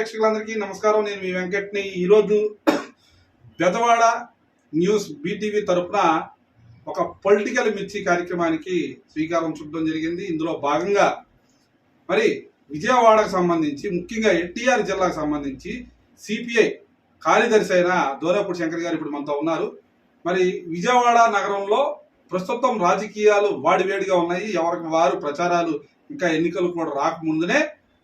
ప్రేక్షకులందరికీ నమస్కారం. నేను మీ వెంకట్ని. ఈరోజు బెదవాడ న్యూస్ బీటీవీ తరఫున ఒక పొలిటికల్ మిర్చి కార్యక్రమానికి శ్రీకారం చుట్టడం జరిగింది. ఇందులో భాగంగా మరి విజయవాడకు సంబంధించి ముఖ్యంగా ఎన్టీఆర్ జిల్లాకు సంబంధించి సిపిఐ కార్యదర్శి అయిన దోరపూడి శంకర్ గారు ఇప్పుడు మనతో ఉన్నారు. మరి విజయవాడ నగరంలో ప్రస్తుతం రాజకీయాలు వాడివేడిగా ఉన్నాయి. ఎవరికి వారు ప్రచారాలు ఇంకా ఎన్నికలు కూడా రాకముందునే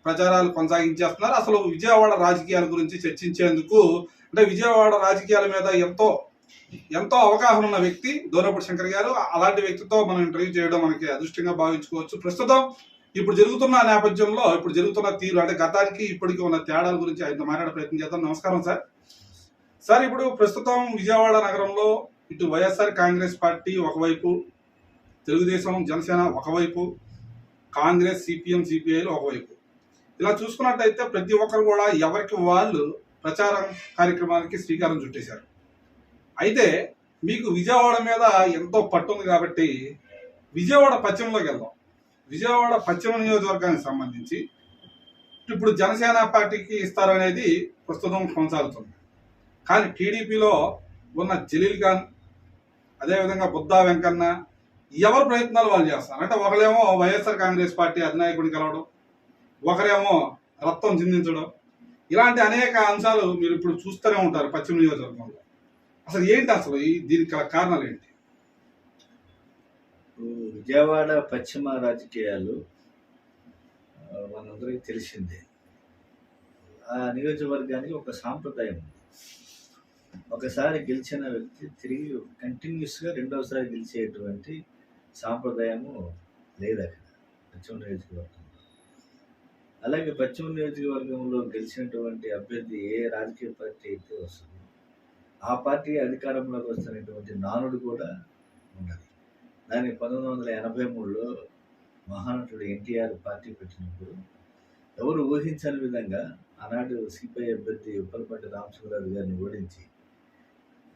ప్రచారాలు కొనసాగించేస్తున్నారు. అసలు విజయవాడ రాజకీయాల గురించి చర్చించేందుకు అంటే విజయవాడ రాజకీయాల మీద ఎంతో ఎంతో అవగాహన ఉన్న వ్యక్తి దోనపూడి శంకర్ గారు. అలాంటి వ్యక్తితో మనం ఇంటర్వ్యూ చేయడం మనకి అదృష్టంగా భావించుకోవచ్చు. ప్రస్తుతం ఇప్పుడు జరుగుతున్న నేపథ్యంలో ఇప్పుడు జరుగుతున్న తీరు అంటే గతానికి ఇప్పటికి ఉన్న తేడాల గురించి ఆయన మాట్లాడే ప్రయత్నం చేద్దాం. నమస్కారం సార్. సార్ ఇప్పుడు ప్రస్తుతం విజయవాడ నగరంలో ఇటు వైఎస్ఆర్ కాంగ్రెస్ పార్టీ ఒకవైపు తెలుగుదేశం జనసేన ఒకవైపు కాంగ్రెస్ సిపిఎం సిపిఐలు ఒకవైపు. ఇలా చూసుకున్నట్టయితే ప్రతి ఒక్కరు కూడా ఎవరికి వాళ్ళు ప్రచారం కార్యక్రమానికి శ్రీకారం చుట్టేశారు. అయితే మీకు విజయవాడ మీద ఎంతో పట్టు ఉంది కాబట్టి విజయవాడ పశ్చిమలోకి వెళ్దాం. విజయవాడ పశ్చిమ నియోజకవర్గానికి సంబంధించి ఇప్పుడు జనసేన పార్టీకి ఇస్తారనేది ప్రస్తుతం కొనసాగుతుంది. కానీ టీడీపీలో ఉన్న జలీల్ ఖాన్ అదేవిధంగా బుద్ధా వెంకన్న ఎవరు ప్రయత్నాలు వాళ్ళు చేస్తారు? అంటే ఒకరేమో వైఎస్ఆర్ కాంగ్రెస్ పార్టీ అధినాయకుడిని కలవడం ఒకరేమో రక్తం చిందించడం. ఇలాంటి అనేక అంశాలు మీరు ఇప్పుడు చూస్తూనే ఉంటారు పశ్చిమ నియోజకవర్గంలో. అసలు ఏంటి అసలు ఈ దీనికి గల కారణాలు ఏంటి? విజయవాడ పశ్చిమ రాజకీయాలు మనందరికీ తెలిసిందే. ఆ నియోజకవర్గానికి ఒక సాంప్రదాయం ఉంది. ఒకసారి గెలిచిన వ్యక్తి తిరిగి కంటిన్యూస్గా రెండవసారి గెలిచేటువంటి సాంప్రదాయము లేదు అక్కడ. పశ్చిమ నియోజకవర్గం. అలాగే పశ్చిమ నియోజకవర్గంలో గెలిచినటువంటి అభ్యర్థి ఏ రాజకీయ పార్టీ అయితే వస్తుంది ఆ పార్టీ అధికారంలోకి వస్తున్నటువంటి నానుడు కూడా ఉండదు దాన్ని పంతొమ్మిది వందల ఎనభై మూడులో మహానటుడు ఎన్టీఆర్ పార్టీ పెట్టినప్పుడు ఎవరు ఊహించని విధంగా ఆనాడు సిపిఐ అభ్యర్థి ఉప్పలపల్లి రామచంద్రరావు గారిని ఓడించి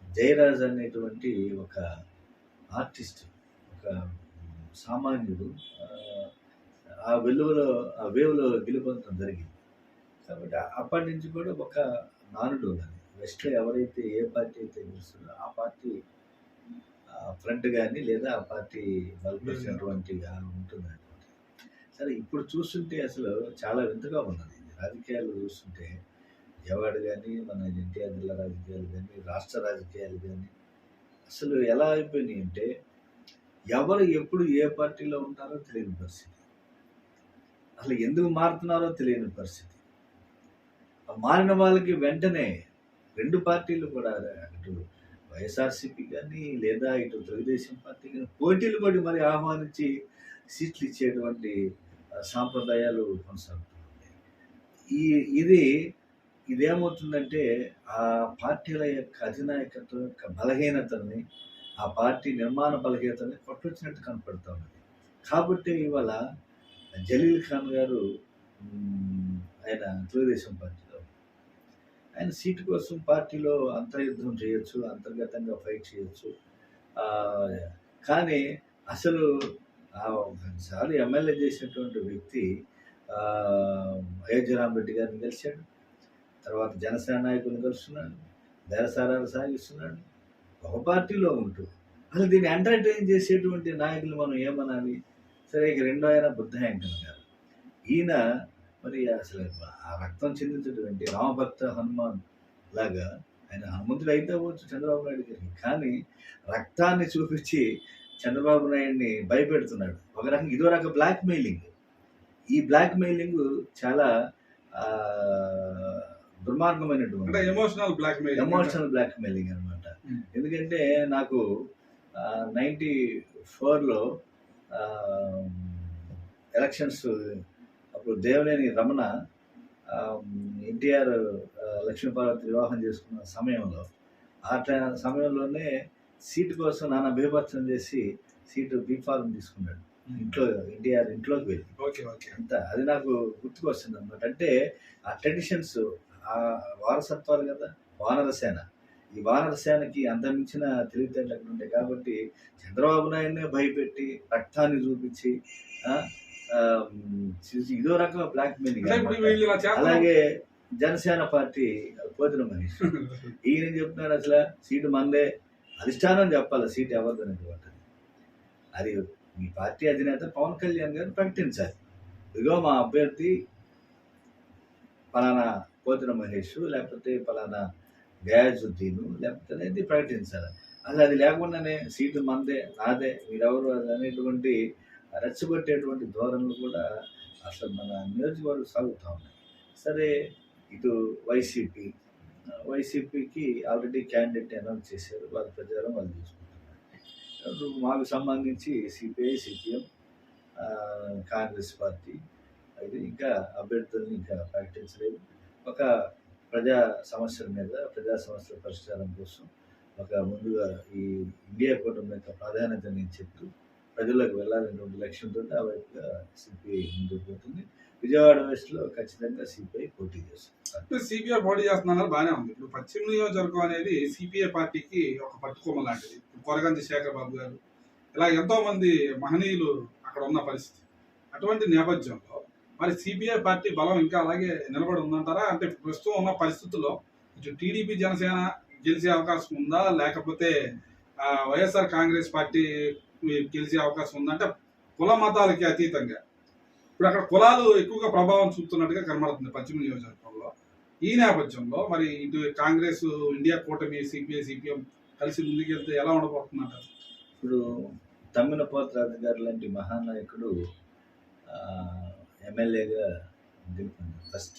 జయరాజ్ అనేటువంటి ఒక ఆర్టిస్ట్ ఒక సామాన్యుడు ఆ, వెలువలో ఆ వేవ్లో గెలుపొందడం జరిగింది. కాబట్టి అప్పటి నుంచి కూడా ఒక నానుడు ఉన్నది. వెస్ట్లో ఎవరైతే ఏ పార్టీ అయితే గెలుస్తుందో ఆ పార్టీ ఫ్రంట్ కానీ లేదా ఆ పార్టీ బలపరిచినటువంటి ఉంటుంది సరే ఇప్పుడు చూస్తుంటే అసలు చాలా వింతగా ఉన్నది. రాజకీయాలు చూస్తుంటే విజయవాడ కానీ మన ఎన్టీఆర్ జిల్లా రాజకీయాలు కానీ రాష్ట్ర రాజకీయాలు కానీ అసలు ఎలా అయిపోయినాయి అంటే ఎవరు ఎప్పుడు ఏ పార్టీలో ఉంటారో తెలియని పరిస్థితి. అసలు ఎందుకు మారుతున్నారో తెలియని పరిస్థితి. మారిన వాళ్ళకి వెంటనే రెండు పార్టీలు కూడా అటు వైఎస్ఆర్సీపీ కానీ లేదా ఇటు తెలుగుదేశం పార్టీ కానీ పోటీలు పడి మరి ఆహ్వానించి సీట్లు ఇచ్చేటువంటి సాంప్రదాయాలు కొనసాగుతున్నాయి. ఈ ఇది ఇదేమవుతుందంటే ఆ పార్టీల యొక్క అధినాయకత్వం యొక్క బలహీనతని ఆ పార్టీ నిర్మాణ బలహీనతని కొట్టొచ్చినట్టు కనపడుతూ కాబట్టి ఇవాళ జలీల్ ఖాన్ గారు ఆయన తెలుగుదేశం పార్టీలో. ఆయన సీటు కోసం పార్టీలో అంతర్యుద్ధం చేయొచ్చు అంతర్గతంగా ఫైట్ చేయొచ్చు. కానీ అసలు ఒకసారి ఎమ్మెల్యే చేసినటువంటి వ్యక్తి ఆ, అయోధ్య రామరెడ్డి గారిని కలిశాడు. తర్వాత జనసేన నాయకులను కలుస్తున్నాడు బేరసారాలు సాగిస్తున్నాడు. ఒక పార్టీలో ఉంటూ అసలు దీన్ని ఎంటర్టైన్ చేసేటువంటి నాయకులు మనం ఏమనాలి? సరే ఇక రెండో ఆయన బుద్ధ వెంకన్న గారు. ఈయన మరి అసలు ఆ రక్తం చెందించినటువంటి రామభక్త హనుమాన్ లాగా ఆయన హనుమంతుడు అయితే అవ్వచ్చు చంద్రబాబు నాయుడు గారికి కానీ రక్తాన్ని చూపించి చంద్రబాబు నాయుడిని భయపెడుతున్నాడు. ఒక రకంగా ఇదో రకం బ్లాక్ మెయిలింగ్ ఈ బ్లాక్ మెయిలింగ్ చాలా దుర్మార్గమైనటువంటి emotional blackmail emotional blackmailing అనమాట. ఎందుకంటే నాకు నైంటీ ఫోర్లో ఎలక్షన్స్ అప్పుడు దేవనేని రమణ ఎన్టీఆర్ లక్ష్మీపార్వతి వివాహం చేసుకున్న సమయంలో ఆ టై- సమయంలోనే సీటు కోసం నాన్న బీభత్సం చేసి సీటు బీఫారం తీసుకున్నాడు. ఇంట్లో ఎన్టీఆర్ ఇంట్లోకి వెళ్ళి. Okay okay. అంత అది నాకు గుర్తుకొస్తుంది అనమాట అంటే ఆ ట్రెడిషన్స్ ఆ వారసత్వాలు కదా వానరసేన ఈ వానరసేనకి అంతమించిన తెలివితేటలు అక్కడ ఉంటాయి కాబట్టి చంద్రబాబు నాయుడినే భయపెట్టి రక్తాన్ని చూపించి ఇదో రకం బ్లాక్ మెయిలింగ్ అలాగే జనసేన పార్టీ పోతున్న మనిషి. ఈయన ఏం చెప్తున్నారు అసలు? సీటు మందే అధిష్టానం చెప్పాలి సీట్ ఎవరిది అనేటువంటి అది మీ పార్టీ అధినేత పవన్ కళ్యాణ్ గారు ప్రకటించాలి. ఇదిగో మా అభ్యర్థి పలానా పోతున్న మహేష్ లేకపోతే పలానా గయాజుద్దీన్ లేకపోతే అనేది ప్రకటించాలి. అసలు అది లేకుండానే సీటు మందే నాదే మీరెవరు అది అనేటువంటి రెచ్చగొట్టేటువంటి ధోరణులు కూడా అసలు మన నియోజకవర్గం సాగుతూ ఉన్నాయి. సరే ఇటు వైసీపీ వైసీపీకి ఆల్రెడీ క్యాండిడేట్ అనౌన్స్ చేశారు వాళ్ళ ప్రచారం వాళ్ళు తీసుకుంటున్నారు. మాకు సంబంధించి సిపిఐ సిపిఎం కాంగ్రెస్ పార్టీ అయితే ఇంకా అభ్యర్థులను ఇంకా ప్రకటించలేదు. ఒక ప్రజా సమస్యల మీద ప్రజా సమస్యల పరిష్కారం కోసం ఒక ముందుగా ఈ ఇండియా కూటమి యొక్క ప్రాధాన్యత నేను చెప్తూ ప్రజలకు వెళ్ళాలనేటువంటి లక్ష్యంతో ఆ వైపుగా సిపిఐ ముందుకు పోతుంది. విజయవాడ వెస్ట్లో ఖచ్చితంగా సిపిఐ పోటీ చేస్తుంది. సిపిఐ పోటీ చేస్తున్నారు బాగానే ఉంది. ఇప్పుడు పశ్చిమ నియోజకవర్గం అనేది సిపిఐ పార్టీకి ఒక పట్టుకోమ లాంటిది. కొరగంజి కొరగంటి శేఖర్ బాబు గారు ఇలా ఎంతోమంది మహనీయులు అక్కడ ఉన్న పరిస్థితి. అటువంటి నేపథ్యంలో మరి సిపిఐ పార్టీ బలం ఇంకా అలాగే నిలబడి ఉందంటారా? అంటే ప్రస్తుతం ఉన్న పరిస్థితుల్లో ఇటు టీడీపీ జనసేన గెలిచే అవకాశం ఉందా? లేకపోతే వైఎస్ఆర్ కాంగ్రెస్ పార్టీ గెలిచే అవకాశం ఉందంటే కుల మతాలకి అతీతంగా. ఇప్పుడు అక్కడ కులాలు ఎక్కువగా ప్రభావం చూపుతున్నట్టుగా కనబడుతుంది పశ్చిమ నియోజకవర్గంలో. ఈ నేపథ్యంలో మరి ఇటు కాంగ్రెస్ ఇండియా కూటమి సిపిఐ సిపిఎం కలిసి ముందుకెళ్తే ఎలా ఉండబోతున్నారు ఇప్పుడు తమ్మిన పోతరాజు గారు లాంటి మహానాయకుడు ఎమ్మెల్యేగా గెలుపొందారు ఫస్ట్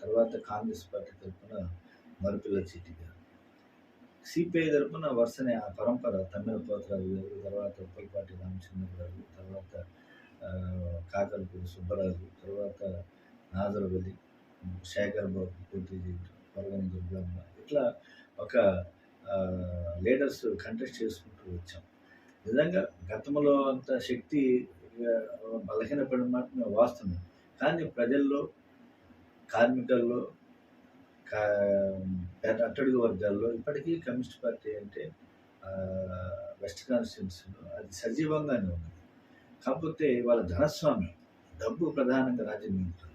తర్వాత కాంగ్రెస్ పార్టీ తరఫున మరుపిల్ల చిట్టి సిపిఐ తరఫున వరుసనే ఆ పరంపర తమిళ పోతరాజు గారు తర్వాత ఉప్పలపాటి రామచంద్ర గారు తర్వాత ఆ, కాకరపూడి సుబ్బరాజు తర్వాత నాదరవల్లి శేఖర్ బాబు పోటీ చేయడం దుర్గమ్మ ఇట్లా ఒక లీడర్స్ కంటెస్ట్ చేసుకుంటూ వచ్చాం. నిజంగా గతంలో అంత శక్తి బలహీనపడిన మాట మేము వాస్తవం. కానీ ప్రజల్లో కార్మికుల్లో కా అట్టడుగు వర్గాల్లో ఇప్పటికీ కమ్యూనిస్ట్ పార్టీ అంటే వెస్ట్ కాన్స్టిట్యున్సీలో అది సజీవంగానే ఉంది కాకపోతే వాళ్ళ ధనస్వామ్యం డబ్బు ప్రధానంగా రాజ్యం ఉంటుంది.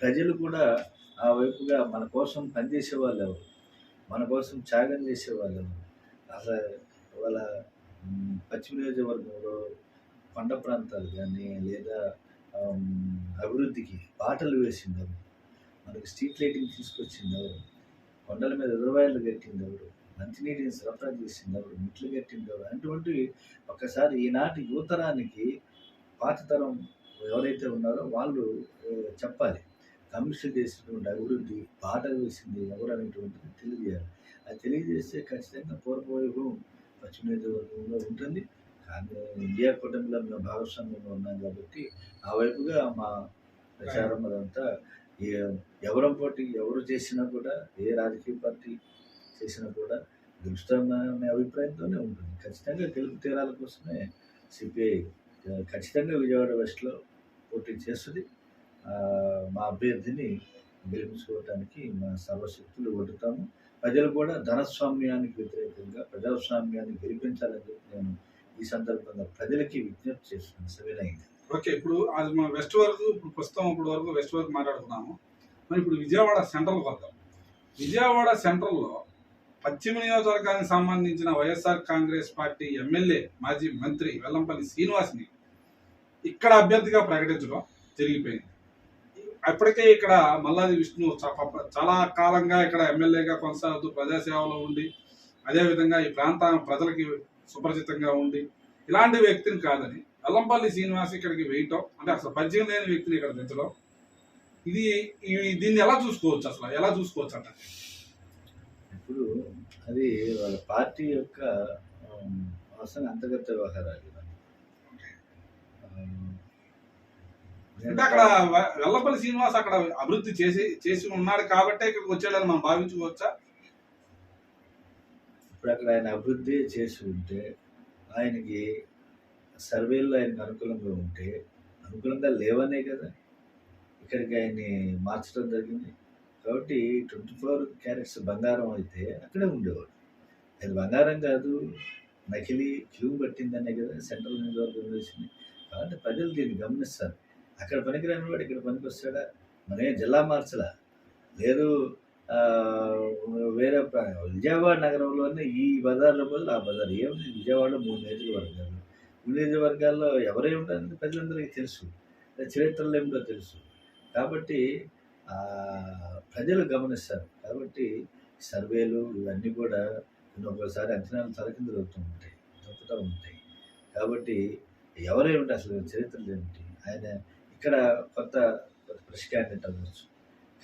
ప్రజలు కూడా ఆ వైపుగా మన కోసం పనిచేసే వాళ్ళు ఎవరు? మన కోసం త్యాగం చేసే వాళ్ళు ఎవరు? అసలు వాళ్ళ పశ్చిమ నియోజకవర్గంలో కొండ ప్రాంతాలు కానీ లేదా అభివృద్ధికి బాటలు వేసింది ఎవరు మనకి స్ట్రీట్ లైటింగ్ తీసుకొచ్చింది ఎవరు కొండల మీద రిజర్వాయర్లు కట్టింది ఎవరు మంచినీటిని సరఫరా చేసింది ఎవరు మిట్లు కట్టింది ఎవరు అటువంటి ఒకసారి ఈనాటి యువతరానికి పాత తరం ఎవరైతే ఉన్నారో వాళ్ళు చెప్పాలి. కమిషన్ చేసినటువంటి అభివృద్ధి బాట వేసింది ఎవరు అనేటువంటిది తెలియజేయాలి. అది తెలియజేస్తే ఖచ్చితంగా పూర్వవైభవం పశ్చిమ నియోజకవర్గంలో ఉంటుంది. ఇండియా కూటమిలో మేము భాగస్వామ్యంగా ఉన్నాం కాబట్టి ఆ వైపుగా మా ప్రచారం అదంతా ఎవరం పోటీ ఎవరు చేసినా కూడా ఏ రాజకీయ పార్టీ చేసినా కూడా గెలుస్తామనే అభిప్రాయంతోనే ఉంటుంది. ఖచ్చితంగా గెలుపు తీరాల కోసమే సిపిఐ ఖచ్చితంగా విజయవాడ వెస్ట్లో పోటీ చేస్తుంది. మా అభ్యర్థిని గెలిపించుకోవటానికి మా సర్వశక్తులు కొడుతాము ప్రజలు కూడా ధనస్వామ్యానికి వ్యతిరేకంగా ప్రజాస్వామ్యాన్ని గెలిపించాలని చెప్పి నేను ఈ సందర్భంగా ప్రజలకి విజ్ఞప్తి చేస్తున్నాను. సవినయంగా ఓకే ఇప్పుడు అది మన వెస్ట్ వరకు ఇప్పుడు ప్రస్తుతం ఇప్పుడు వరకు వెస్ట్ వరకు మాట్లాడుతున్నాము. మరి ఇప్పుడు విజయవాడ సెంట్రల్కి వద్దాం విజయవాడ సెంట్రల్లో పశ్చిమ నియోజకవర్గానికి సంబంధించిన వైఎస్ఆర్ కాంగ్రెస్ పార్టీ ఎమ్మెల్యే మాజీ మంత్రి వెల్లంపల్లి శ్రీనివాస్ని ఇక్కడ అభ్యర్థిగా ప్రకటించడం జరిగిపోయింది. అప్పటికే ఇక్కడ మల్లాది విష్ణు చాలా కాలంగా ఇక్కడ ఎమ్మెల్యేగా కొనసాగుతూ ప్రజాసేవలో ఉండి అదేవిధంగా ఈ ప్రాంత ప్రజలకి సుపరిచితంగా ఉండి ఇలాంటి వ్యక్తిని కాదని వెల్లంపల్లి శ్రీనివాస్ ఇక్కడికి వేయటం అంటే అసలు పరిచయం లేని వ్యక్తిని ఇక్కడ దించడం ఇది దీన్ని ఎలా చూసుకోవచ్చు అసలు? ఎలా చూసుకోవచ్చు అంట ఇప్పుడు అది వాళ్ళ పార్టీ యొక్క వాస్తవంగా అంతర్గత వ్యవహారాలు. అంటే అక్కడ వెల్లంపల్లి శ్రీనివాస్ అక్కడ అభివృద్ధి చేసి చేసి ఉన్నాడు కాబట్టే ఇక్కడికి వచ్చాడని మనం భావించుకోవచ్చా? ఇప్పుడు అక్కడ ఆయన అభివృద్ధి చేసి ఉంటే ఆయనకి సర్వేల్లో ఆయనకు అనుకూలంగా ఉంటే అనుకూలంగా లేవనే కదా. ఇక్కడికి ఆయన్ని మార్చడం జరిగింది. కాబట్టి ట్వంటీ ఫోర్ క్యారెట్స్ బంగారం అయితే అక్కడే ఉండేవాడు. అది బంగారం కాదు నకిలీ క్యూ పట్టిందనే కదా సెంట్రల్ నియోజకవర్గం వేసింది కాబట్టి ప్రజలు దీన్ని గమనిస్తారు. అక్కడ పనికిరాని వాడు ఇక్కడ పనికి వస్తాడా మరే జిల్లా మార్చలా? లేదు వేరే విజయవాడ నగరంలోనే ఈ బజార్లో బదులు ఆ బజార్. ఏమి విజయవాడలో మూడు నియోజకవర్గాలు. మూడు నియోజకవర్గాల్లో ఎవరే ఉంటారంటే ప్రజలందరికీ తెలుసు. చరిత్రలు ఏమిటో తెలుసు. కాబట్టి ప్రజలు గమనిస్తారు. కాబట్టి సర్వేలు ఇవన్నీ కూడా కొన్ని అంచనాలు తలకిందులు అవుతూ ఉంటాయి తప్పుతూ ఉంటాయి. కాబట్టి ఎవరేమిటి అసలు చరిత్రలు ఏమిటి? ఆయన ఇక్కడ కొత్త కొత్త ఫ్రెష్ క్యాండిడేట్ అవ్వచ్చు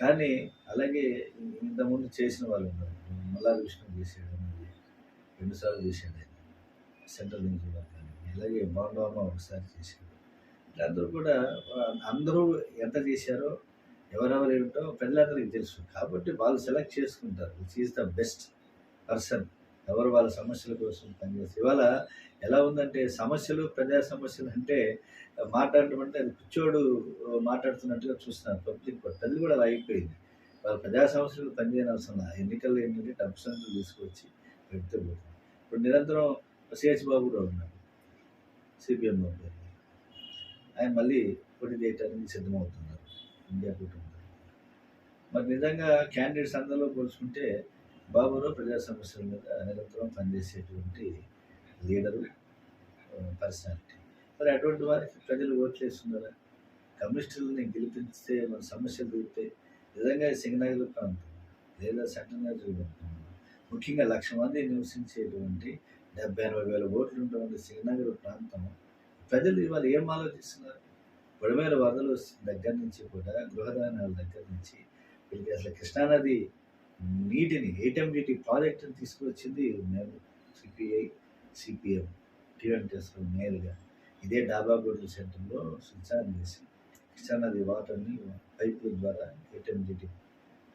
కానీ అలాగే ఇంతకుముందు చేసిన వాళ్ళు ఉన్నారు. మల్లారి విష్ణు చేసాడు రెండుసార్లు చేశాడు ఆయన. సెంట్రల్ కానీ అలాగే బాండవమ్మ ఒకసారి చేశాడు. ఇట్లా అందరూ కూడా అందరూ ఎంత చేశారో ఎవరెవరు ఏమిటో ప్రజలందరికీ తెలుసు. కాబట్టి వాళ్ళు సెలెక్ట్ చేసుకుంటారు. Which is the best person ఎవరు వాళ్ళ సమస్యల కోసం పనిచేస్తారు. ఇవాళ ఎలా ఉందంటే సమస్యలు ప్రజా సమస్యలు అంటే మాట్లాడటం అంటే అది పిచ్చోడు మాట్లాడుతున్నట్టుగా చూస్తున్నారు. పబ్లిక్ కూడా ప్రజలు కూడా అలా అయిపోయింది. వాళ్ళ ప్రజా సమస్యలు పనిచేయనవసరం ఎన్నికల్లో ఏంటంటే డబ్బు సంఖ్యలు తీసుకొచ్చి పెడితే పోతుంది. ఇప్పుడు నిరంతరం సిహెచ్ బాబు కూడా ఉన్నారు సిపిఎం బాబు గారు. ఆయన మళ్ళీ పోటీ చేయడానికి సిద్ధమవుతున్నారు. ఇండియా కూటమి మరి నిజంగా క్యాండిడేట్స్ అందరిలో పోల్చుకుంటే బాబురావు ప్రజా సమస్యల మీద నిరంతరం పనిచేసేటువంటి లీడరు పర్సనాలిటీ. మరి అటువంటి వారికి ప్రజలు ఓట్లు వేస్తున్నారా కమ్యూనిస్టులని గెలిపిస్తే మన సమస్యలు తీరుతాయి నిజంగా సింగనగర్ ప్రాంతం లేదా సెంట్రల్ ప్రాంతం ముఖ్యంగా లక్ష మంది నివసించేటువంటి డెబ్బై ఎనభై వేల ఓట్లు ఉన్నటువంటి సింగనగర్ ప్రాంతం ప్రజలు ఇవాళ ఏం ఆలోచిస్తున్నారు? బుడమేర వరదలు దగ్గర నుంచి కూడా గృహదానాల దగ్గర నుంచి వీళ్ళకి అసలు కృష్ణానది నీటిని ఏటీఎండిటి ప్రాజెక్టుని తీసుకువచ్చింది మేము సిపిఐ సిపిఎం టీఎన్టీఎస్లో నేరుగా ఇదే డాబాగూడల సెంటర్లో స్విచ్ఆన్ చేసి నది వాటర్ని పైపుల ద్వారా ఏటీఎండిటి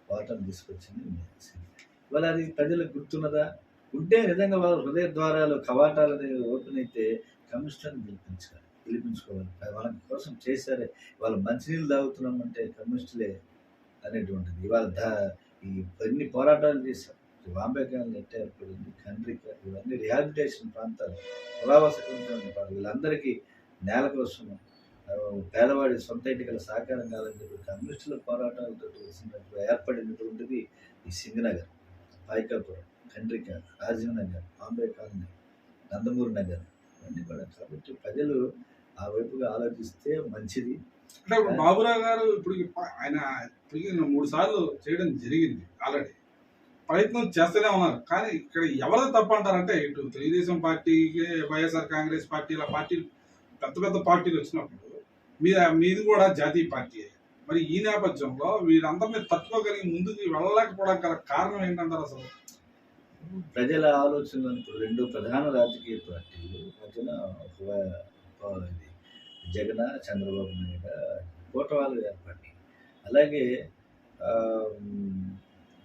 వాటర్ని తీసుకొచ్చింది ఇవాళ అది ప్రజలకు గుర్తున్నదా? ఉంటే నిజంగా వాళ్ళ హృదయ ద్వారాలు కవాటాలు అనేవి ఓపెన్ అయితే కమ్యూనిస్టులను గెలిపించాలి గెలిపించుకోవాలి. వాళ్ళ కోసం చేశారే. వాళ్ళు మంచినీళ్ళు తాగుతున్నామంటే కమ్యూనిస్టులే అనేటువంటిది. ఇవాళ దా ఈ ఎన్ని పోరాటాలు చేశారు. ఈ బాంబే కాలం నెట్ ఏర్పడింది కండ్రిక ఇవన్నీ రిహాబిలిటేషన్ ప్రాంతాలు పురావాస ప్రాంతాలు వీళ్ళందరికీ నేల కోసం పేదవాడి సొంత ఇంటికల సహకారం కాదని చెప్పి కమ్యూనిస్టుల పోరాటాలతో వచ్చినప్పుడు ఏర్పడినటువంటిది ఈ సింగనగర్ పాయికాపురం కండ్రిక రాజీవ్ నగర్ బాంబే కాలనీ నందమూరి నగర్ ఇవన్నీ కూడా. కాబట్టి ప్రజలు ఆ వైపుగా ఆలోచిస్తే మంచిది. అంటే ఇప్పుడు బాబురావు గారు ఇప్పుడు ఆయన ఇప్పటికి మూడు సార్లు చేయడం జరిగింది ఆల్రెడీ. ప్రయత్నం చేస్తూనే ఉన్నారు. కానీ ఇక్కడ ఎవరు తప్పు అంటారంటే ఇటు తెలుగుదేశం పార్టీకి వైఎస్ఆర్ కాంగ్రెస్ పార్టీ ఇలా పార్టీలు పెద్ద పెద్ద పార్టీలు వచ్చినప్పుడు మీ మీది కూడా జాతీయ పార్టీ. మరి ఈ నేపథ్యంలో వీరందరినీ తట్టుకోగలిగి ముందుకు వెళ్ళలేకపోవడం గల కారణం ఏంటంటారు అసలు? ప్రజల ఆలోచనలు రెండు ప్రధాన రాజకీయ పార్టీలు మధ్యన ఒక ఇది జగన్ చంద్రబాబు నాయుడు కూటవాలు ఏర్పడి అలాగే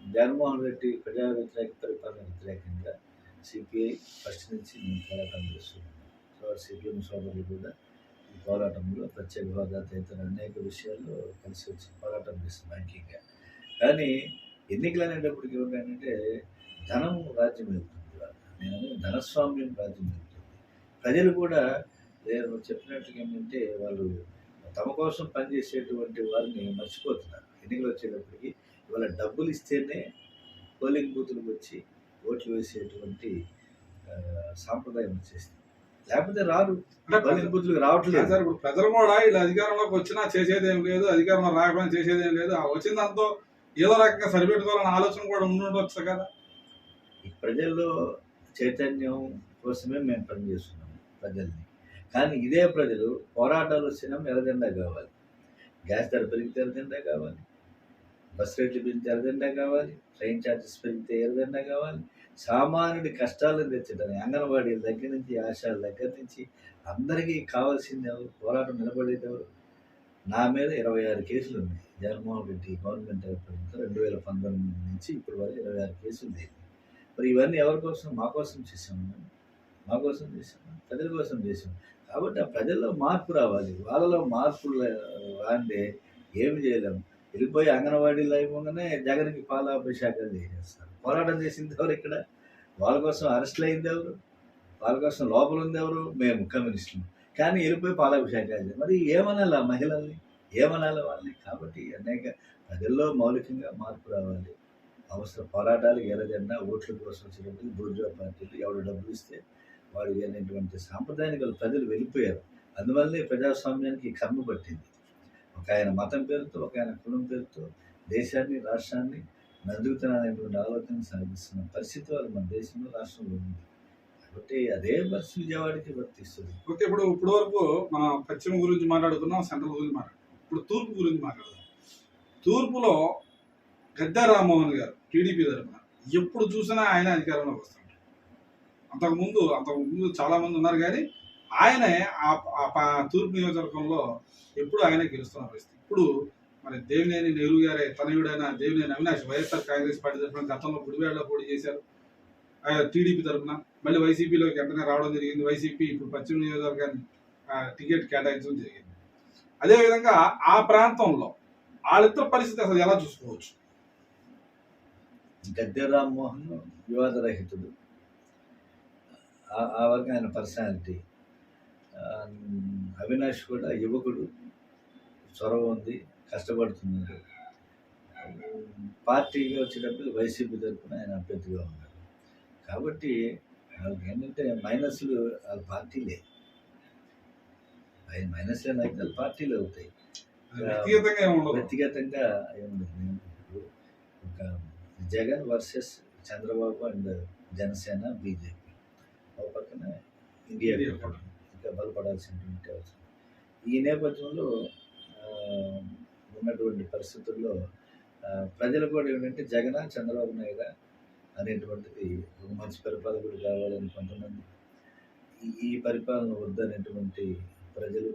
జగన్మోహన్ రెడ్డి ప్రజా వ్యతిరేక పరిపాలన వ్యతిరేకంగా సిపిఐ ఫస్ట్ నుంచి మేము పోరాటం చేస్తున్నాం సో సిపిఎం సోదరులు కూడా ఈ పోరాటంలో ప్రత్యేక హోదా తదితర అనేక విషయాల్లో కలిసి వచ్చి పోరాటం చేస్తున్నాం ఐక్యంగా కానీ ఎన్నికలు అనేటప్పటికి ఏమిటంటే ధనం రాజ్యం వెళ్తుంది నేను ధనస్వామ్యం రాజ్యం వెళ్తుంది. ప్రజలు కూడా నేను చెప్పినట్టుగా ఏంటంటే వాళ్ళు తమ కోసం పనిచేసేటువంటి వారిని మర్చిపోతున్నారు. ఎన్నికలు వచ్చేటప్పటికి ఇవాళ డబ్బులు ఇస్తేనే పోలింగ్ బూతులకు వచ్చి ఓట్లు వేసేటువంటి సాంప్రదాయం వచ్చేసింది. లేకపోతే రారు. అంటే పోలింగ్ బూతులకు రావట్లేదు. సార్ ఇప్పుడు ప్రజలు కూడా వీళ్ళు అధికారంలోకి వచ్చినా చేసేది లేదు అధికారంలో రాకపోయినా చేసేది లేదు. ఆ వచ్చిన దాంతో ఏదో రకంగా సరిపెట్టుకోవాలన్న ఆలోచన కూడా ఉండుండొచ్చు కదా. ఈ ప్రజల్లో చైతన్యం కోసమే మేము పనిచేస్తున్నాము ప్రజల్ని. కానీ ఇదే ప్రజలు పోరాటాలు వచ్చినా ఎర్రజెండా కావాలి. గ్యాస్ ధర పెరిగితే ఎర్రజెండా కావాలి. బస్ రేట్లు పెరిగితే ఎర్రజెండా కావాలి. ట్రైన్ ఛార్జెస్ పెరిగితే ఎర్రజెండా కావాలి. సామాన్యుడి కష్టాలను తెచ్చడం అంగన్వాడీల దగ్గర నుంచి ఆశాల దగ్గర నుంచి అందరికీ కావాల్సింది ఎవరు? పోరాటం నిలబడేది ఎవరు? నా మీద ఇరవై ఆరు కేసులు ఉన్నాయి. జగన్మోహన్ రెడ్డి గవర్నమెంట్ ఏర్పడిన రెండు వేల పంతొమ్మిది నుంచి ఇప్పటి వరకు ఇరవై ఆరు కేసులు ఉన్నాయి మరి ఇవన్నీ ఎవరి కోసం? మా కోసం చేసాము మా కోసం చేసాము ప్రజల కోసం చేసాము కాబట్టి ఆ ప్రజల్లో మార్పు రావాలి. వాళ్ళలో మార్పులు రాందే ఏమి చేయలేము వెళ్ళిపోయి అంగన్వాడీలో అయిపోగానే జగన్కి పాలాభిషేకాలు చేసేస్తారు. పోరాటం చేసింది ఎవరు ఇక్కడ? వాళ్ళ కోసం అరెస్ట్లు అయింది ఎవరు? వాళ్ళ కోసం లోపల ఉంది ఎవరు? మేము కమ్యూనిస్టులు కానీ వెళ్ళిపోయి పాలాభిషేకాలు మరి ఏమనాలి ఆ మహిళల్ని? ఏమనాలి వాళ్ళని? కాబట్టి అనేక ప్రజల్లో మౌలికంగా మార్పు రావాలి. అవసర పోరాటాలు ఎర్రజెండా ఓట్ల కోసం వచ్చినప్పుడు బూర్జా పార్టీలు ఎవరు డబ్బులు ఇస్తే వాడు అనేటువంటి సాంప్రదాయానికి ప్రజలు వెళ్ళిపోయారు. అందువల్లే ప్రజాస్వామ్యానికి కర్మ పట్టింది. ఒక ఆయన మతం పేరుతో ఒక ఆయన కులం పేరుతో దేశాన్ని రాష్ట్రాన్ని నదుగుతున్నటువంటి ఆలోచన సాగిస్తున్న పరిస్థితి వాళ్ళు మన దేశంలో రాష్ట్రంలో ఉంది. కాబట్టి అదే పరిస్థితి విజయవాడకి వర్తిస్తుంది. ఓకే ఇప్పుడు ఇప్పుడు వరకు మనం పశ్చిమ గురించి మాట్లాడుకున్నాం సెంట్రల్ గురించి మాట్లాడుకున్నాం ఇప్పుడు తూర్పు గురించి మాట్లాడదాం తూర్పులో గద్దా రామ్మోహన్ గారు టీడీపీ తరఫున ఎప్పుడు చూసినా ఆయన అధికారంలోకి వస్తారు అంతకుముందు అంతకుముందు చాలా మంది ఉన్నారు కానీ ఆయనే ఆ ఆ తూర్పు నియోజకవర్గంలో ఎప్పుడు ఆయనే గెలుస్తున్న పరిస్థితి. ఇప్పుడు మరి దేవినేని నెహ్రూ గారే తనయుడైన దేవినేని అవినాష్ వైఎస్ఆర్ కాంగ్రెస్ పార్టీ తరఫున గతంలో గుడివేడలో పోటీ చేశారు. టీడీపీ తరఫున మళ్ళీ వైసీపీలోకి వెంటనే రావడం జరిగింది. వైసీపీ ఇప్పుడు పశ్చిమ నియోజకవర్గాన్ని టికెట్ కేటాయించడం జరిగింది. అదేవిధంగా ఆ ప్రాంతంలో వాళ్ళిద్దరు పరిస్థితి అసలు ఎలా చూసుకోవచ్చు? గద్దె రామ్మోహన్ వివాదరహితుడు. ఆ- వరకు ఆయన పర్సనాలిటీ. అవినాష్ కూడా యువకుడు. చొరవ ఉంది కష్టపడుతున్నాడు. పార్టీగా వచ్చేటప్పుడు వైసీపీ తరఫున ఆయన అభ్యర్థిగా ఉన్నాడు కాబట్టి వాళ్ళకి ఏంటంటే మైనస్లు వాళ్ళ పార్టీలే. మైనస్లే అయితే వాళ్ళ పార్టీలు అవుతాయి. వ్యక్తిగతంగా ఏముండదు ఒక Jagan versus Chandrababu and Janasena BJP. ఒక పక్కన ఇండియా. ఇంకా బలపడాల్సినటువంటి అవసరం. ఈ నేపథ్యంలో ఉన్నటువంటి పరిస్థితుల్లో ప్రజలు కూడా ఏంటంటే జగన్ చంద్రబాబు నాయుడు అనేటువంటిది ఒక మంచి పరిపాలకుడు కావాలని కొంతమంది. ఈ- ఈ పరిపాలన వద్దనేటువంటి ప్రజలు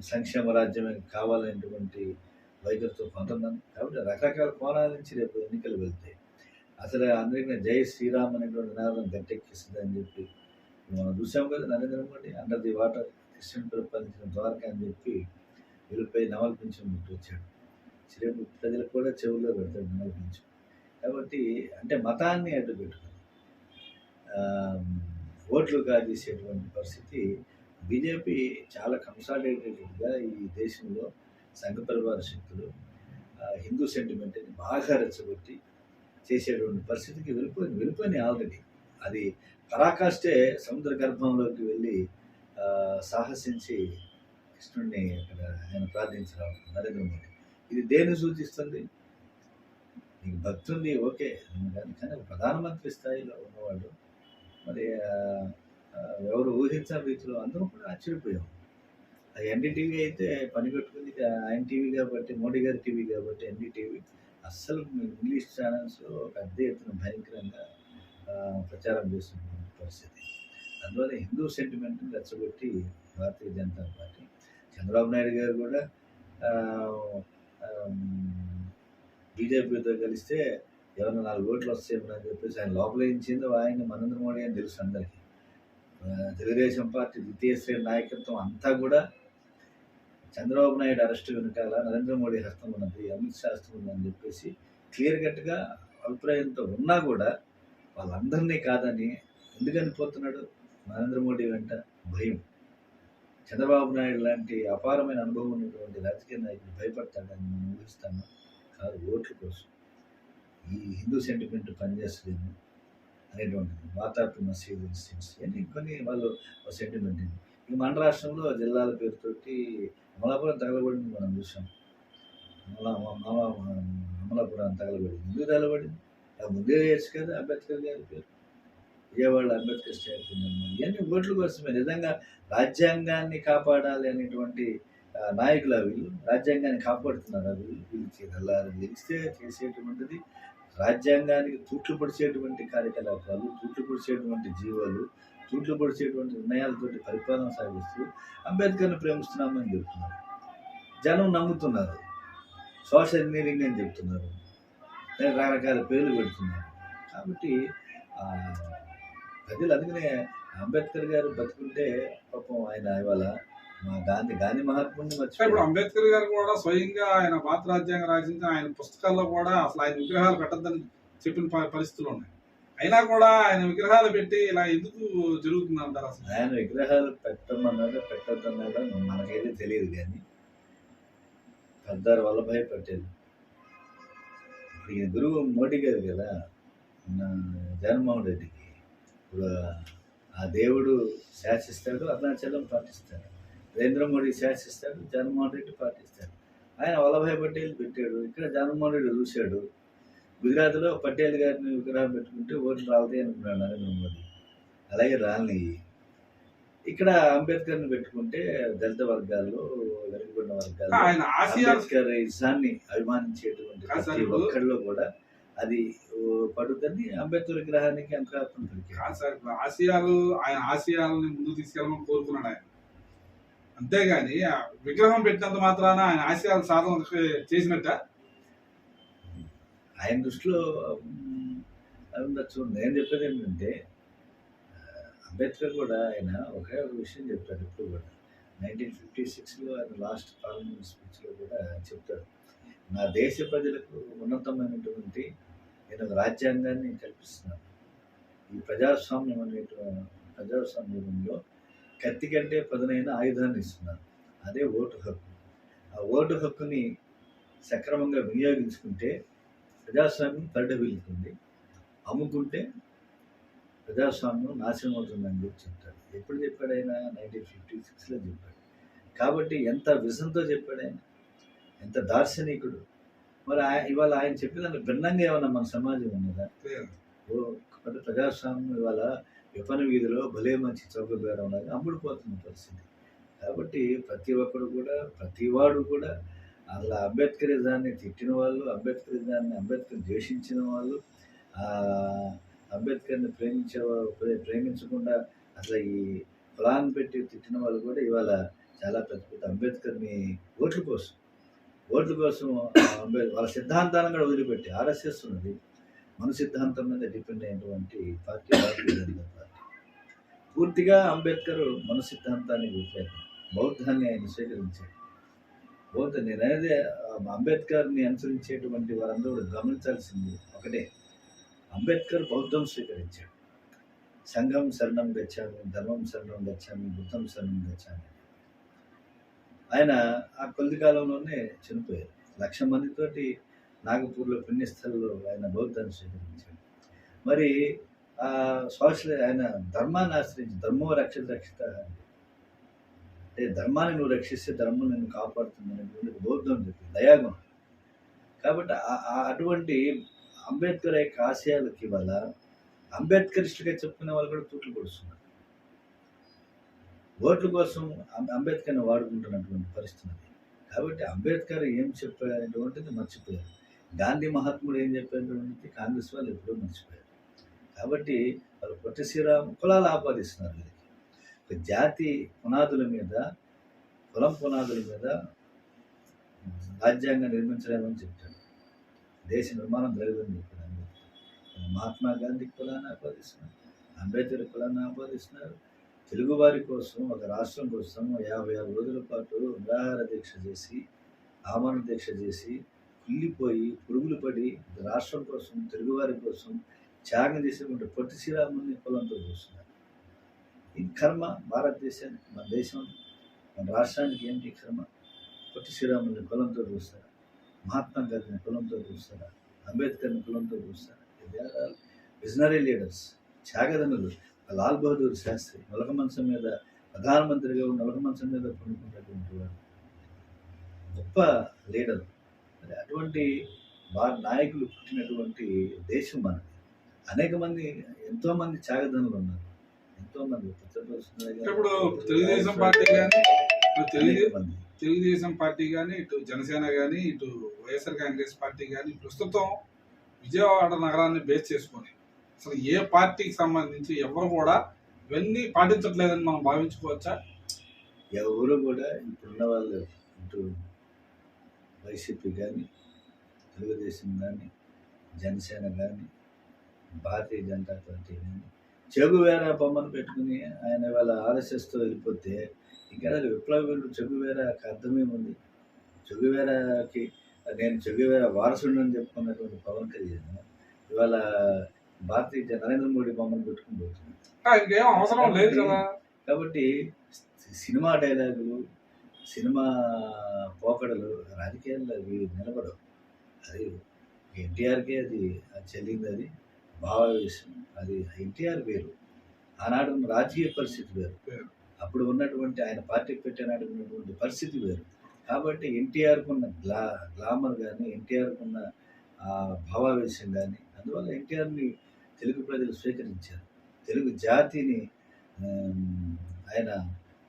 సంక్షేమ రాజ్యమే కావాలనేటువంటి వైఖరితో కొంతమంది. కాబట్టి రకరకాల కోణాల నుంచి రేపు ఎన్నికలు వెళ్తాయి. అసలు అందరికీ జై శ్రీరామ్ అనేటువంటి నినాదం గట్టెక్కిస్తుంది అని చెప్పి మనం చూసాం కదా Narendra Modi under the water కృష్ణుని పరిపాలించిన ద్వారకా అని చెప్పి వీళ్ళపై నవల్ పెంచం పెట్టి వచ్చాడు ప్రజలకు కూడా చెవుల్లో పెడతాడు నవల్ పెంచం కాబట్టి అంటే మతాన్ని అడ్డు పెట్టుకుని ఓట్లు కాజేసేటువంటి పరిస్థితి బీజేపీ చాలా కన్సాలిడేటెడ్గా ఈ దేశంలో సంఘ పరివార శక్తులు హిందూ సెంటిమెంట్ని బాగా రెచ్చగొట్టి చేసేటువంటి పరిస్థితికి వెళ్ళిపోయింది వెళ్ళిపోయినాయి ఆల్రెడీ అది పరాకాష్టే సముద్ర గర్భంలోకి వెళ్ళి సాహసించి కృష్ణుడిని అక్కడ ఆయన ప్రార్థించడం నరేంద్ర మోడీ. ఇది దేన్ని సూచిస్తుంది? నీకు భక్తి ఓకే కానీ కానీ ప్రధానమంత్రి స్థాయిలో ఉన్నవాడు మరి ఎవరు ఊహించిన రీతిలో అందరూ కూడా ఆశ్చర్యపోయాం ఎన్డీటీవీ అయితే పని పెట్టుకుంది ఆయన టీవీ కాబట్టి మోడీ గారి టీవీ కాబట్టి ఎన్డీటీవీ అస్సలు ఇంగ్లీష్ ఛానల్స్ పెద్ద ఎత్తున భయంకరంగా ప్రచారం చేస్తున్న పరిస్థితి. అందువల్ల హిందూ సెంటిమెంట్ని రెచ్చగొట్టి భారతీయ జనతా పార్టీ చంద్రబాబు నాయుడు గారు కూడా బీజేపీతో కలిస్తే ఎవరైనా నాలుగు ఓట్లు వస్తాయని చెప్పేసి ఆయన లోపలించింది ఆయన నరేంద్ర మోడీ అని తెలుసు అందరికీ. తెలుగుదేశం పార్టీ ద్వితీయ శ్రేణి నాయకత్వం అంతా కూడా చంద్రబాబు నాయుడు అరెస్ట్ వెనకాల నరేంద్ర మోడీ హస్తం ఉన్నది అమిత్ షా హస్తం ఉందని చెప్పేసి క్లియర్ కట్గా అభిప్రాయంతో ఉన్నా కూడా వాళ్ళందరినీ కాదని ఎందుకని పోతున్నాడు నరేంద్ర మోడీ వెంట భయం. చంద్రబాబు నాయుడు లాంటి అపారమైన అనుభవం ఉన్నటువంటి రాజకీయ నాయకుడు భయపడతాడని మనం ఊహిస్తాను. కాదు ఓట్ల కోసం. ఈ హిందూ సెంటిమెంట్ పనిచేస్తలేము అనేటువంటిది. వాతాపి మసీదు ఇన్స్టిట్యూట్స్ అని కొన్ని వాళ్ళు సెంటిమెంట్ ఇది. ఈ మన రాష్ట్రంలో జిల్లాల పేరుతోటి అమలాపురం తగలబడింది మనం చూసాం. అమలా అమలా అమలాపురం తగలబడింది. ఎందుకు తగలబడింది? అది ముందే వేయచ్చు కదా అంబేద్కర్ గారి పేరు. విజయవాడ అంబేద్కర్ స్టాచ్యూ ఉందన్నమాట. ఇవన్నీ ఓట్ల కోసమే. నిజంగా రాజ్యాంగాన్ని కాపాడాలి అనేటువంటి నాయకులు వీళ్ళు. రాజ్యాంగాన్ని కాపాడుతున్నారు వీళ్ళు. వీళ్ళకి తెల్లారి గెలిస్తే చేసేటువంటిది. రాజ్యాంగానికి తూట్లు పొడిచేటువంటి కార్యకలాపాలు తూట్లు పొడిచేటువంటి జీవాలు తూట్లు పొడిచేటువంటి నిర్ణయాలతోటి పరిపాలన సాగిస్తూ అంబేద్కర్ని ప్రేమిస్తున్నామని చెప్తున్నారు. జనం నమ్ముతున్నారు. సోషల్ ఇంజనీరింగ్ అని చెప్తున్నారు. రకరకాల పేర్లు పెడుతున్నారు. కాబట్టి ప్రజలు అందుకనే అంబేద్కర్ గారు బతుకుంటే పాపం ఆయన ఇవాళ మా గాంధీ గాంధీ మహాత్ముడిని ఇప్పుడు అంబేద్కర్ గారు కూడా స్వయంగా ఆయన భారత రాజ్యాంగం రాసించిన ఆయన పుస్తకాల్లో కూడా అసలు ఆయన విగ్రహాలు పెట్టద్దని చెప్పిన ప- పరిస్థితులు ఉన్నాయి. అయినా కూడా ఆయన విగ్రహాలు పెట్టి ఇలా ఎందుకు జరుగుతుంది అంటారు అసలు? ఆయన విగ్రహాలు పెట్టమన్నాడో పెట్టద్దన్నాడో మనకైతే తెలియదు కానీ సర్దార్ వల్లభాయ్ పటేల్ ఇప్పుడు ఈయన గురువు మోడీ గారు కదా జగన్మోహన్ రెడ్డికి ఇప్పుడు ఆ దేవుడు శాసిస్తాడు అరుణాచలం పాటిస్తాడు. నరేంద్ర మోడీ శాసిస్తాడు జగన్మోహన్ రెడ్డి పాటిస్తాడు. ఆయన వల్లభాయ్ పటేల్ పెట్టాడు. ఇక్కడ జగన్మోహన్ రెడ్డి చూశాడు. గుజరాత్లో పటేల్ గారిని విగ్రహం పెట్టుకుంటే ఓట్లు రావుతాయి అనుకున్నాడు నరేంద్ర మోడీ. అలాగే రాని ఇక్కడ అంబేద్కర్ని పెట్టుకుంటే దళిత వర్గాల్లో వెనుకబడిన వర్గాల్లో ఆయన ఆసియాలు అంబేద్కర్ ఇసాన్ని అభిమానించేటువంటి ప్రతి ఒక్కరిలో కూడా అది పడుతుంది అంబేద్కర్ విగ్రహానికి అంకార్థం పలికాడు కాదు సార్ ఇప్పుడు ఆశయాలు ఆయన ఆశయాలని ముందుకు తీసుకెళ్ళమని కోరుకున్నాడు ఆయన. అంతేగాని విగ్రహం పెట్టినంత మాత్రాన ఆయన ఆశయాలు సాధన చేసినట్ట? ఆయన దృష్టిలో ఉండొచ్చు. నేను చెప్పేది ఏంటంటే అంబేద్కర్ కూడా ఆయన ఒకే ఒక విషయం చెప్తారు ఇప్పుడు కూడా. నైన్టీన్ ఫిఫ్టీ సిక్స్లో ఆయన లాస్ట్ పార్లమెంట్ స్పీచ్లో కూడా చెప్తారు నా దేశ ప్రజలకు ఉన్నతమైనటువంటి నేను ఒక రాజ్యాంగాన్ని కల్పిస్తున్నాను. ఈ ప్రజాస్వామ్యం అనేటువంటి ప్రజాస్వామ్యంలో కత్తి కంటే పదునైన ఆయుధాన్ని ఇస్తున్నాను. అదే ఓటు హక్కు. ఆ ఓటు హక్కుని సక్రమంగా వినియోగించుకుంటే ప్రజాస్వామ్యం పరిడవిల్లుతుంది అమ్ముకుంటే ప్రజాస్వామ్యం నాశనం అవుతుందని చెప్పి చెప్తాడు. ఎప్పుడు చెప్పాడు ఆయన? నైన్టీన్ ఫిఫ్టీ సిక్స్లో చెప్పాడు. కాబట్టి ఎంత విజన్తో చెప్పాడు ఆయన? ఎంత దార్శనికుడు? మరి ఆయన ఇవాళ ఆయన చెప్పిన భిన్నంగా ఏమన్నా మన సమాజం ఉన్నదా? ఓ కాబట్టి ప్రజాస్వామ్యం ఇవాళ విపణ వీధిలో భలే మంచి చౌక ద్వారా లాగా అమ్ముడుపోతున్న పరిస్థితి. కాబట్టి ప్రతి ఒక్కరు కూడా ప్రతివాడు కూడా అసలు అంబేద్కరిజాన్ని తిట్టిన వాళ్ళు అంబేద్కరిజాన్ని అంబేద్కర్ ద్వేషించిన వాళ్ళు అంబేద్కర్ని ప్రేమించే ప్రేమించకుండా అసలు ఈ ప్లాన్ పెట్టి తిట్టిన వాళ్ళు కూడా ఇవాళ చాలా పెద్ద పెద్ద అంబేద్కర్ని ఓట్ల కోసం ఓట్ల కోసం అంబేద్కర్ వాళ్ళ సిద్ధాంతాలను కూడా వదిలిపెట్టి ఆర్ఎస్ఎస్ ఉన్నది. మన సిద్ధాంతం మీద డిపెండ్ అయినటువంటి పార్టీ భారతీయ జనతా పార్టీ. పూర్తిగా అంబేద్కర్ మన సిద్ధాంతాన్ని వ్యతిరేకం బౌద్ధాన్ని ఆయన స్వీకరించాడు. బౌద్ధ నేను అనేది ఆ, అంబేద్కర్ని అనుసరించేటువంటి వారందరూ కూడా గమనించాల్సింది ఒకటే. అంబేద్కర్ బౌద్ధం స్వీకరించాడు. సంఘం శరణం గచ్చామి ధర్మం శరణం గచ్చామి బుద్ధం శరణం గచ్చామి. ఆయన ఆ కొద్ది కాలంలోనే చనిపోయారు. లక్ష మందితోటి నాగపూర్లో పుణ్యస్థలంలో ఆయన బౌద్ధాన్ని స్వీకరించాడు. మరి ఆ సోషల్ ఆయన ధర్మాన్ని ఆశ్రయించి ధర్మం రక్షిత రక్షిత అంటే ధర్మాన్ని నువ్వు రక్షిస్తే ధర్మం నేను కాపాడుతుంది బౌద్ధం చెప్పింది దయాగుణం. కాబట్టి అటువంటి అంబేద్కర్ యొక్క ఆశయాలకి వల్ల అంబేద్కరిస్టుగా చెప్పుకునే వాళ్ళు కూడా తూట్లు పొడుస్తున్నారు. ఓట్ల కోసం అంబేద్కర్ని వాడుకుంటున్నటువంటి పరిస్థితి కాబట్టి అంబేద్కర్ ఏం చెప్పారనేటువంటిది మర్చిపోయారు. గాంధీ మహాత్ముడు ఏం చెప్పారనేటువంటిది కాంగ్రెస్ వాళ్ళు ఎప్పుడూ మర్చిపోయారు. కాబట్టి వాళ్ళు పొట్టి శ్రీరామ్ కులాలు ఆపాదిస్తున్నారు. జాతి పునాదుల మీద కులం పునాదుల మీద రాజ్యాంగం నిర్మించలేమని చెప్తాడు. దేశ నిర్మాణం జరగదని చెప్పాడు అంబేద్కర్ మహాత్మా గాంధీ కులాన్ని ఆపాదిస్తున్నారు అంబేద్కర్ కులాన్ని ఆపాదిస్తున్నారు. తెలుగువారి కోసం ఒక రాష్ట్రం కోసం యాభై ఆరు రోజుల పాటు నిరాహార దీక్ష చేసి ఆమరణ దీక్ష చేసి కుళ్ళిపోయి పురుగులు పడి రాష్ట్రం కోసం తెలుగువారి కోసం త్యాగం చేసేటువంటి పొట్టి శ్రీరాముని కులంతో చూస్తున్నారు ఈ కర్మ భారతదేశానికి మన దేశం మన రాష్ట్రానికి ఏంటి కర్మ? పొట్టి శ్రీరాముని కులంతో చూస్తారా? మహాత్మా గాంధీని కులంతో చూస్తారా? అంబేద్కర్ని కులంతో చూస్తారా? విజనరీ లీడర్స్ త్యాగదనులు లాల్ బహదూర్ శాస్త్రి నొలక మంచం మీద ప్రధానమంత్రిగా ఉన్న నొలక మంచం మీద పండుకున్నటువంటి వాడు గొప్ప లీడర్. మరి అటువంటి వారి నాయకులు పుట్టినటువంటి దేశం మనది. అనేక మంది ఎంతోమంది త్యాగదనులు ఉన్నారు. ఇప్పుడు తెలుగుదేశం పార్టీ కానీ తెలుగు తెలుగుదేశం పార్టీ కానీ ఇటు జనసేన కానీ ఇటు వైఎస్ఆర్ కాంగ్రెస్ పార్టీ కానీ ప్రస్తుతం విజయవాడ నగరాన్ని బేస్ చేసుకొని అసలు ఏ పార్టీకి సంబంధించి ఎవరు కూడా ఇవన్నీ పాటించట్లేదని మనం భావించుకోవచ్చా? ఎవరు కూడా ఇప్పుడున్న వాళ్ళు ఇటు వైసీపీ కానీ తెలుగుదేశం కానీ జనసేన కానీ భారతీయ జనతా పార్టీ కానీ చెగువేర బొమ్మను పెట్టుకుని ఆయన వాళ్ళ ఆర్ఎస్ఎస్తో వెళ్ళిపోతే ఇంకా విప్లవీరుడు చెగువేరకు అర్థమేముంది చెగువేరకి నేను చెగువేర వారసుడు అని చెప్పుకున్నటువంటి పవన్ కళ్యాణ్ ఇవాళ భారతీయ నరేంద్ర మోడీ బొమ్మను పెట్టుకుని పోతున్నాడు. అవసరం లేదు కదా. కాబట్టి సినిమా డైలాగులు సినిమా పోకడలు రాజకీయాల్లో అవి నిలబడవు. అది ఎన్టీఆర్కే అది అది చెల్లింది అది. భావావేశం అది ఎన్టీఆర్ వేరు. ఆనాడు ఉన్న రాజకీయ పరిస్థితి వేరు. అప్పుడు ఉన్నటువంటి ఆయన పార్టీ పెట్టినాడు ఉన్నటువంటి పరిస్థితి వేరు. కాబట్టి ఎన్టీఆర్కు ఉన్న గ్లా గ్లామర్ కానీ ఎన్టీఆర్కు ఉన్న ఆ భావావేశం కానీ అందువల్ల ఎన్టీఆర్ని తెలుగు ప్రజలు స్వీకరించారు. తెలుగు జాతిని ఆయన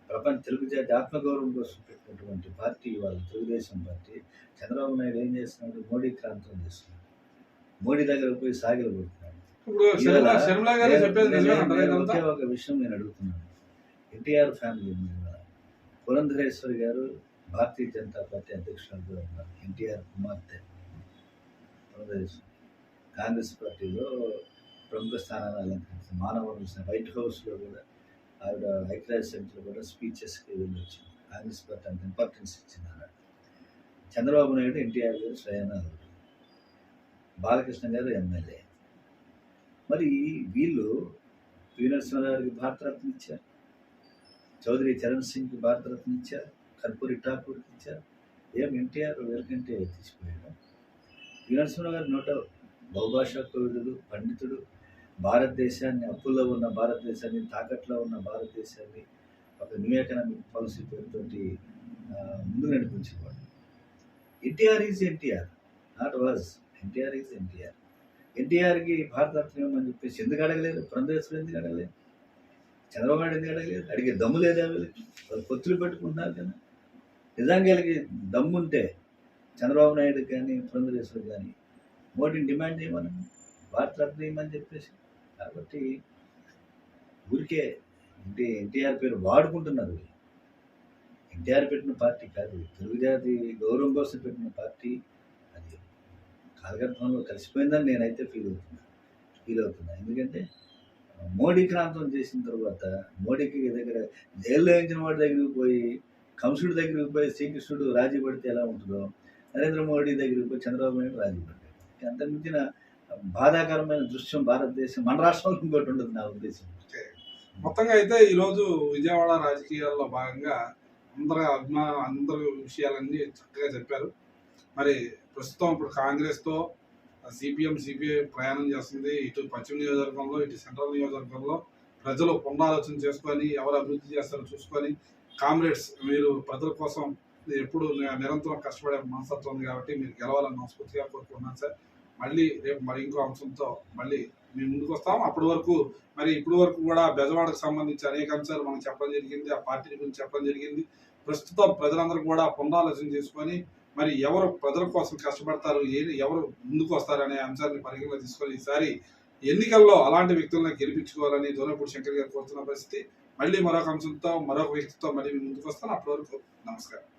ప్రపంచ తెలుగు జాతి ఆత్మగౌరవం కోసం పెట్టినటువంటి పార్టీ వాళ్ళ తెలుగుదేశం పార్టీ. చంద్రబాబు నాయుడు ఏం చేస్తున్నాడు? మోడీ క్రాంతం చేస్తున్నాడు. మోడీ దగ్గర పోయి సాగిలు కొడుతున్నాడు ఇప్పుడు శర్మిల గారు చెప్పేది నిజమే ఒకే ఒక విషయం నేను అడుగుతున్నాను. ఎన్టీఆర్ ఫ్యామిలీ మీద పురంధరేశ్వరి గారు భారతీయ జనతా పార్టీ అధ్యక్షురాలుగా ఉన్నారు. ఎన్టీఆర్ కుమార్తె పురంధరేశ్వరి. కాంగ్రెస్ పార్టీలో ప్రముఖ స్థానాన్ని అలంకరించింది మానవ వైట్ హౌస్లో కూడా ఆవిడ ఐక్యరాజ్య సమితిలో కూడా స్పీచెస్కి వెళ్ళి వచ్చింది కాంగ్రెస్ పార్టీ అంత ఇంపార్టెన్స్ ఇచ్చింది అన్నాడు చంద్రబాబు నాయుడు ఎన్టీఆర్ గారు స్వయాన. బాలకృష్ణ గారు ఎమ్మెల్యే. మరి వీళ్ళు పి భారతరత్న ఇచ్చారు. చౌదరి చరణ్ సింగ్కి భారతరత్న ఇచ్చారు. కర్పూరి ఠాకూర్కి ఇచ్చారు. ఏం ఎన్టీఆర్ వీరికంటే తీసిపోయాడు? పి నరసింహరావు గారు నోట బహుభాషా కవిదుడు పండితుడు భారతదేశాన్ని అప్పుల్లో ఉన్న భారతదేశాన్ని తాకట్లో ఉన్న భారతదేశాన్ని ఒక న్యూ ఎకనామిక్ పాలసీ పేరుతో ముందు ముందుకు నడిపించేవాడు. NTR is NTR. Not was. NTR is NTR. ఎన్టీఆర్కి భారతరత్న ఇవ్వమని చెప్పేసి ఎందుకు అడగలేదు? పురంధేశ్వరు ఎందుకు అడగలేదు? చంద్రబాబు నాయుడు ఎందుకు అడగలేదు? అడిగే దమ్ము లేదా వాళ్ళు పొత్తులు పెట్టుకుంటున్నారు కదా. నిజంగా వీళ్ళకి దమ్ముంటే చంద్రబాబు నాయుడు కానీ పురంధరేశ్వరు కానీ మోడీని డిమాండ్ చేయమని భారతరత్న ఇవ్వమని చెప్పేసి. కాబట్టి ఊరికే అంటే ఎన్టీఆర్ పేరు వాడుకుంటున్నారు ఎన్టీఆర్ పెట్టిన పార్టీ కాదు తెలుగు జాతి గౌరవం కోసం పెట్టిన పార్టీ కాలగర్భంలో కలిసిపోయిందని నేనైతే ఫీల్ అవుతున్నా. ఫీల్ అవుతున్నా. ఎందుకంటే మోడీ క్రాంతం చేసిన తర్వాత మోడీకి దగ్గర జైల్లో వేయించిన వాడి దగ్గరికి పోయి కంసుడి దగ్గరికి పోయి శ్రీకృష్ణుడు రాజీ పడితే ఎలా ఉంటుందో నరేంద్ర మోడీ దగ్గరికి పోయి చంద్రబాబు నాయుడు రాజీ పడ్డాడు. అంతకుమించిన బాధాకరమైన దృశ్యం భారతదేశం మన రాష్ట్రంలో ఇంకోటి ఉండదు నా ఉద్దేశం. మొత్తంగా అయితే ఈరోజు విజయవాడ రాజకీయాల్లో భాగంగా అందరూ అభిమాన అందరూ విషయాలన్నీ చక్కగా చెప్పారు. మరి ప్రస్తుతం ఇప్పుడు కాంగ్రెస్తో సిపిఎం సిపిఐ ప్రయాణం చేస్తుంది. ఇటు పశ్చిమ నియోజకవర్గంలో ఇటు సెంట్రల్ నియోజకవర్గంలో ప్రజలు పునరాలోచన చేసుకొని ఎవరు అభివృద్ధి చేస్తారో చూసుకొని కామ్రేడ్స్ మీరు ప్రజల కోసం ఎప్పుడు నిరంతరం కష్టపడే మనస్తత్వం ఉంది కాబట్టి మీరు గెలవాలని మనస్ఫూర్తిగా కోరుకుంటున్నాను సార్. మళ్ళీ రేపు మరి ఇంకో అంశంతో మళ్ళీ మేము ముందుకు వస్తాం. అప్పటి వరకు మరి ఇప్పటి వరకు కూడా బెజవాడకు సంబంధించి అనేక అంశాలు మనం చెప్పడం జరిగింది. ఆ పార్టీ గురించి చెప్పడం జరిగింది. ప్రస్తుతం ప్రజలందరూ కూడా పునరాలోచన చేసుకొని మరి ఎవరు ప్రజల కోసం కష్టపడతారు? ఏది ఎవరు ముందుకు వస్తారు అనే అంశాన్ని పరిగణలో తీసుకొని ఈసారి ఎన్నికల్లో అలాంటి వ్యక్తులను గెలిపించుకోవాలని దూరపూడి శంకర్ గారు కోరుతున్న పరిస్థితి. మళ్ళీ మరొక అంశంతో మరొక వ్యక్తితో మళ్ళీ ముందుకు వస్తాను. అప్పటి వరకు నమస్కారం.